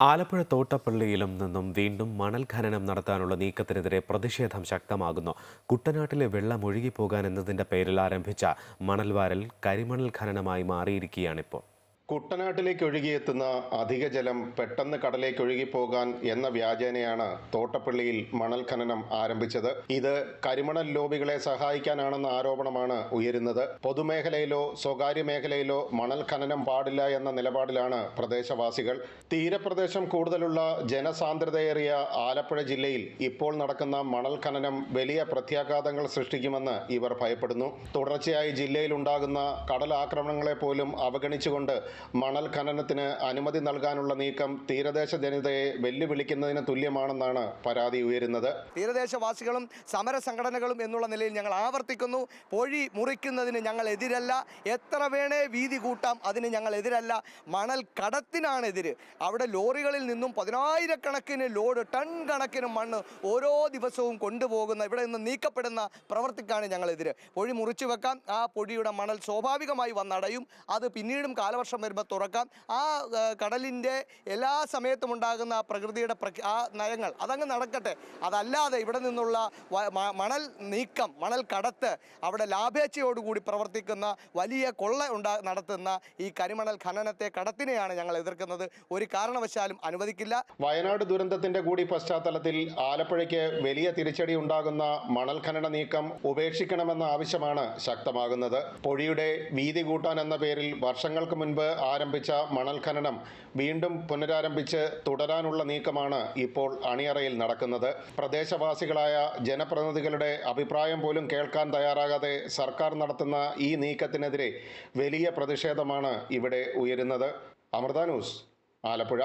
ആലപ്പുഴ തോട്ടപ്പള്ളിയിലും നിന്നും വീണ്ടും മണൽ ഖനനം നടത്താനുള്ള നീക്കത്തിനെതിരെ പ്രതിഷേധം ശക്തമാകുന്നു. കുട്ടനാട്ടിലെ വെള്ളം ഒഴുകിപ്പോകാൻ എന്നതിന്റെ പേരിൽ ആരംഭിച്ച മണൽവാരൽ കരിമണൽ ഖനനമായി മാറിയിരിക്കുകയാണിപ്പോൾ. കുട്ടനാട്ടിലേക്ക് ഒഴുകിയെത്തുന്ന അധിക ജലം പെട്ടെന്ന് കടലേക്ക് ഒഴുകിപ്പോകാൻ എന്ന വ്യാജേനയാണ് തോട്ടപ്പള്ളിയിൽ മണൽ ഖനനം ആരംഭിച്ചത്. ഇത് കരിമണൽ ലോബികളെ സഹായിക്കാനാണെന്ന ആരോപണമാണ് ഉയരുന്നത്. പൊതുമേഖലയിലോ സ്വകാര്യ മേഖലയിലോ മണൽ ഖനനം പാടില്ല എന്ന നിലപാടിലാണ് പ്രദേശവാസികൾ. തീരപ്രദേശം കൂടുതലുള്ള ജനസാന്ദ്രതയേറിയ ആലപ്പുഴ ജില്ലയിൽ ഇപ്പോൾ നടക്കുന്ന മണൽ ഖനനം വലിയ പ്രത്യാഘാതങ്ങൾ സൃഷ്ടിക്കുമെന്ന് ഇവർ ഭയപ്പെടുന്നു. തുടർച്ചയായി ജില്ലയിൽ ഉണ്ടാകുന്ന കടലാക്രമണങ്ങളെ പോലും അവഗണിച്ചുകൊണ്ട് മണൽ ഖനനത്തിന് അനുമതി നൽകാനുള്ള നീക്കം തീരദേശ ജനതയെ വെല്ലുവിളിക്കുന്നതിന് തുല്യമാണെന്നാണ് പരാതി ഉയരുന്നത്. തീരദേശവാസികളും സമര സംഘടനകളും എന്നുള്ള നിലയിൽ ഞങ്ങൾ ആവർത്തിക്കുന്നു. പൊഴി മുറിക്കുന്നതിന് ഞങ്ങൾ എതിരല്ല. എത്ര വേണേ വീതി കൂട്ടാം അതിന് ഞങ്ങൾ എതിരല്ല. മണൽ കടത്തിനാണ് എതിര്. അവിടെ ലോറികളിൽ നിന്നും പതിനായിരക്കണക്കിന് ലോഡ് ടൺ കണക്കിന് മണ്ണ് ഓരോ ദിവസവും കൊണ്ടുപോകുന്ന ഇവിടെ നിന്ന് നീക്കപ്പെടുന്ന പ്രവർത്തിക്കാണ് ഞങ്ങളെതിര് പൊഴി മുറിച്ചു വെക്കാം ആ പൊഴിയുടെ മണൽ സ്വാഭാവികമായി വന്നടയും. അത് പിന്നീടും കാലവർഷം വരുമ്പോൾ തുറക്കാം. ആ കടലിന്റെ എല്ലാ സമയത്തും ഉണ്ടാകുന്ന പ്രകൃതിയുടെ ആ നയങ്ങൾ അതങ്ങ് നടക്കട്ടെ. അതല്ലാതെ ഇവിടെ നിന്നുള്ള മണൽ നീക്കം മണൽ കടത്ത് അവിടെ ലാഭേച്ഛയോടുകൂടി പ്രവർത്തിക്കുന്ന വലിയ കൊള്ള ഉണ്ടാ നടത്തുന്ന ഈ കരിമണൽ ഖനനത്തെ കടത്തിനെയാണ് ഞങ്ങൾ എതിർക്കുന്നത്. ഒരു കാരണവശാലും അനുവദിക്കില്ല. വയനാട് ദുരന്തത്തിന്റെ കൂടി പശ്ചാത്തലത്തിൽ ആലപ്പുഴയ്ക്ക് വലിയ തിരിച്ചടി ഉണ്ടാകുന്ന മണൽ ഖനന നീക്കം ഉപേക്ഷിക്കണമെന്ന ആവശ്യമാണ് ശക്തമാകുന്നത്. പൊഴിയുടെ വീതി കൂട്ടാൻ എന്ന പേരിൽ വർഷങ്ങൾക്ക് മുൻപ് ആരംഭിച്ച മണൽ ഖനനം വീണ്ടും പുനരാരംഭിച്ച് തുടരാനുള്ള നീക്കമാണ് ഇപ്പോൾ അണിയറയിൽ നടക്കുന്നത്. പ്രദേശവാസികളായ ജനപ്രതിനിധികളുടെ അഭിപ്രായം പോലും കേൾക്കാൻ തയ്യാറാകാതെ സർക്കാർ നടത്തുന്ന ഈ നീക്കത്തിനെതിരെ വലിയ പ്രതിഷേധമാണ് ഇവിടെ ഉയരുന്നത്. അമൃത ന്യൂസ് ആലപ്പുഴ.